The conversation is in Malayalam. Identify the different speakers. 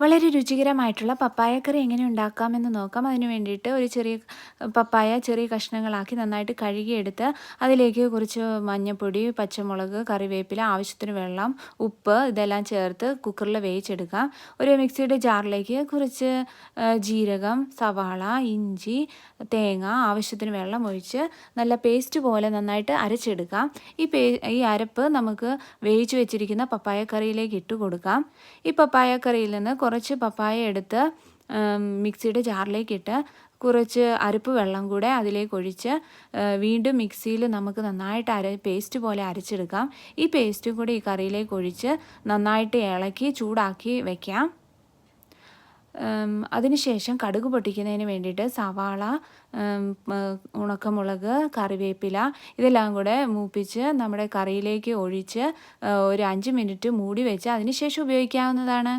Speaker 1: വളരെ രുചികരമായിട്ടുള്ള പപ്പായ കറി എങ്ങനെ ഉണ്ടാക്കാമെന്ന് നോക്കാം. അതിന് വേണ്ടിയിട്ട് ഒരു ചെറിയ പപ്പായ ചെറിയ കഷ്ണങ്ങളാക്കി നന്നായിട്ട് കഴുകിയെടുത്ത് അതിലേക്ക് കുറച്ച് മഞ്ഞൾപ്പൊടി പച്ചമുളക് കറിവേപ്പില ആവശ്യത്തിന് വെള്ളം ഉപ്പ് ഇതെല്ലാം ചേർത്ത് കുക്കറിൽ വേവിച്ചെടുക്കാം ഒരു മിക്സിയുടെ ജാറിലേക്ക് കുറച്ച് ജീരകം സവാള ഇഞ്ചി തേങ്ങ ആവശ്യത്തിന് വെള്ളം ഒഴിച്ച് നല്ല പേസ്റ്റ് പോലെ നന്നായിട്ട് അരച്ചെടുക്കാം ഈ പേ ഈ അരപ്പ് നമുക്ക് വേവിച്ച് വെച്ചിരിക്കുന്ന പപ്പായ കറിയിലേക്ക് ഇട്ട് കൊടുക്കാം. ഈ പപ്പായ കറിയിൽ നിന്ന് കുറച്ച് പപ്പായ എടുത്ത് മിക്സിയുടെ ജാറിലേക്ക് ഇട്ട് കുറച്ച് അരപ്പ് വെള്ളം കൂടെ അതിലേക്ക് ഒഴിച്ച് വീണ്ടും മിക്സിയിൽ നമുക്ക് നന്നായിട്ട് അര പേസ്റ്റ് പോലെ അരച്ചെടുക്കാം. ഈ പേസ്റ്റും കൂടി ഈ കറിയിലേക്ക് ഒഴിച്ച് നന്നായിട്ട് ഇളക്കി ചൂടാക്കി വയ്ക്കാം അതിനുശേഷം കടുക് പൊട്ടിക്കുന്നതിന് വേണ്ടിയിട്ട് സവാള ഉണക്കമുളക് കറിവേപ്പില ഇതെല്ലാം കൂടെ മൂപ്പിച്ച് നമ്മുടെ കറിയിലേക്ക് ഒഴിച്ച് ഒരു അഞ്ച് മിനിറ്റ് മൂടി വെച്ച് അതിനുശേഷം ഉപയോഗിക്കാവുന്നതാണ്.